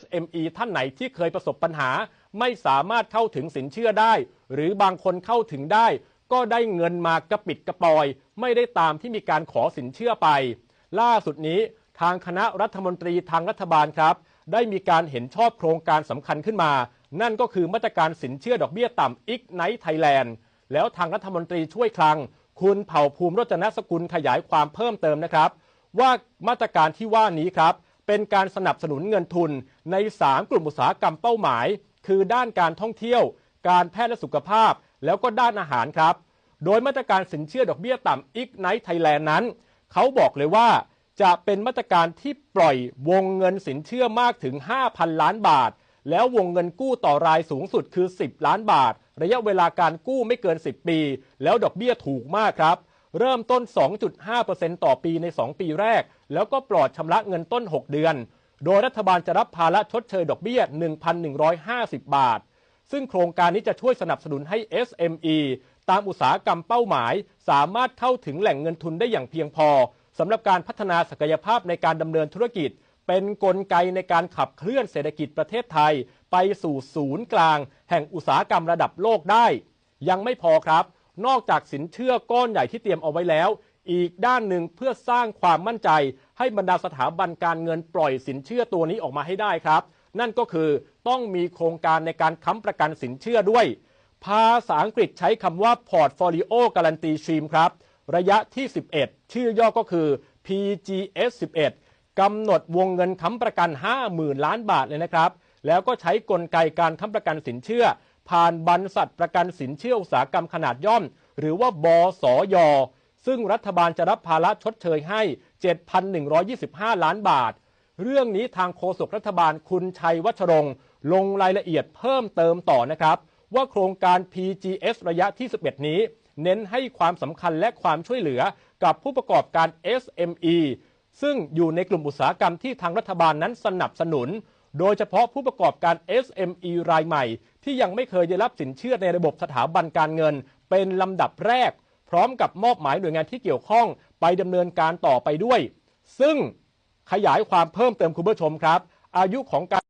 SME ท่านไหนที่เคยประสบปัญหา ไม่สามารถเข้าถึงสินเชื่อได้ หรือบางคนเข้าถึงได้ ก็ได้เงินมากระปิดกระปอย ไม่ได้ตามที่มีการขอสินเชื่อไป ล่าสุดนี้ทางคณะรัฐมนตรีทางรัฐบาลครับ ได้มีการเห็นชอบโครงการสำคัญขึ้นมา นั่นก็คือมาตรการสินเชื่อดอกเบี้ยต่ำอีกไนท์ไทยแลนด์แล้วทางรัฐมนตรีช่วยคลัง คุณเผ่าภูมิรจนสกุลขยายความเพิ่มเติมนะครับ ว่ามาตรการที่ว่านี้ครับ เป็นการสนับสนุนเงินทุนใน 3 กลุ่มอุตสาหกรรมเป้าหมาย คือด้านการท่องเที่ยว การแพทย์และสุขภาพ แล้วก็ด้านอาหารครับ โดยมาตรการสินเชื่อดอกเบี้ยต่ำอีกไนท์ไทยแลนด์นั้น เขาบอกเลยว่าจะเป็นมาตรการที่ปล่อยวงเงินสินเชื่อมากถึง 5,000 ล้านบาท แล้ววงเงินกู้ต่อรายสูงสุดคือ 10 ล้านบาท ระยะเวลาการกู้ไม่เกิน 10 ปี แล้วดอกเบี้ยถูกมากครับ เริ่มต้น 2.5%ต่อปีใน 2 ปีแรก แล้วก็ปลอดชำระเงินต้น 6 เดือน โดยรัฐบาลจะรับภาระชดเชยดอกเบี้ย 1,150 บาท ซึ่งโครงการนี้จะช่วยสนับสนุนให้ SME ตามอุตสาหกรรมเป้าหมาย สามารถเข้าถึงแหล่งเงินทุนได้อย่างเพียงพอสำหรับการพัฒนาศักยภาพในการดำเนินธุรกิจ เป็นนกลไกในการขับเคลื่อนเศรษฐกิจประเทศไทย ไปสู่ศูนย์กลาง แห่งอุตสาหกรรมระดับโลกได้ ยังไม่พอครับ นอกจากสินเชื่อก้อนใหญ่ที่เตรียมเอาไว้แล้ว อีกด้านหนึ่งเพื่อสร้างความมั่นใจ ให้บรรดาสถาบันการเงินปล่อยสินเชื่อตัวนี้ออกมาให้ได้ครับ นั่นก็คือต้องมีโครงการในการค้ำประกันสินเชื่อด้วย ภาษาอังกฤษใช้คำว่า Portfolio Guarantee Scheme ครับ ระยะที่ 11 ชื่อย่อก็คือ PGS 11กำหนดวงเงินค้ำประกัน 50,000 ล้านบาทเลยนะครับ แล้วก็ใช้กลไกการค้ำประกันสินเชื่อ ผ่านบรรษัทประกันสินเชื่ออุตสาหกรรมขนาดย่อม หรือว่าบสย ซึ่งรัฐบาลจะรับภาระชดเชยให้ 7,125 ล้านบาท เรื่องนี้ทางโฆษกรัฐบาลคุณชัยวัชรงค์ลงรายละเอียดเพิ่มเติมต่อนะครับ ว่าโครงการ PGS ระยะที่ 11 นี้ เน้นให้ความสำคัญและความช่วยเหลือกับผู้ประกอบการ SME ซึ่งอยู่ในกลุ่มอุตสาหกรรมที่ทางรัฐบาลนั้นสนับสนุน โดยเฉพาะผู้ประกอบการ SME รายใหม่ ที่ยังไม่เคยได้รับสินเชื่อในระบบสถาบันการเงิน เป็นลำดับแรก พร้อมกับมอบหมายหน่วยงานที่เกี่ยวข้องไปดำเนินการต่อไปด้วย ซึ่งขยายความเพิ่มเติมคุณผู้ชมครับ อายุของการ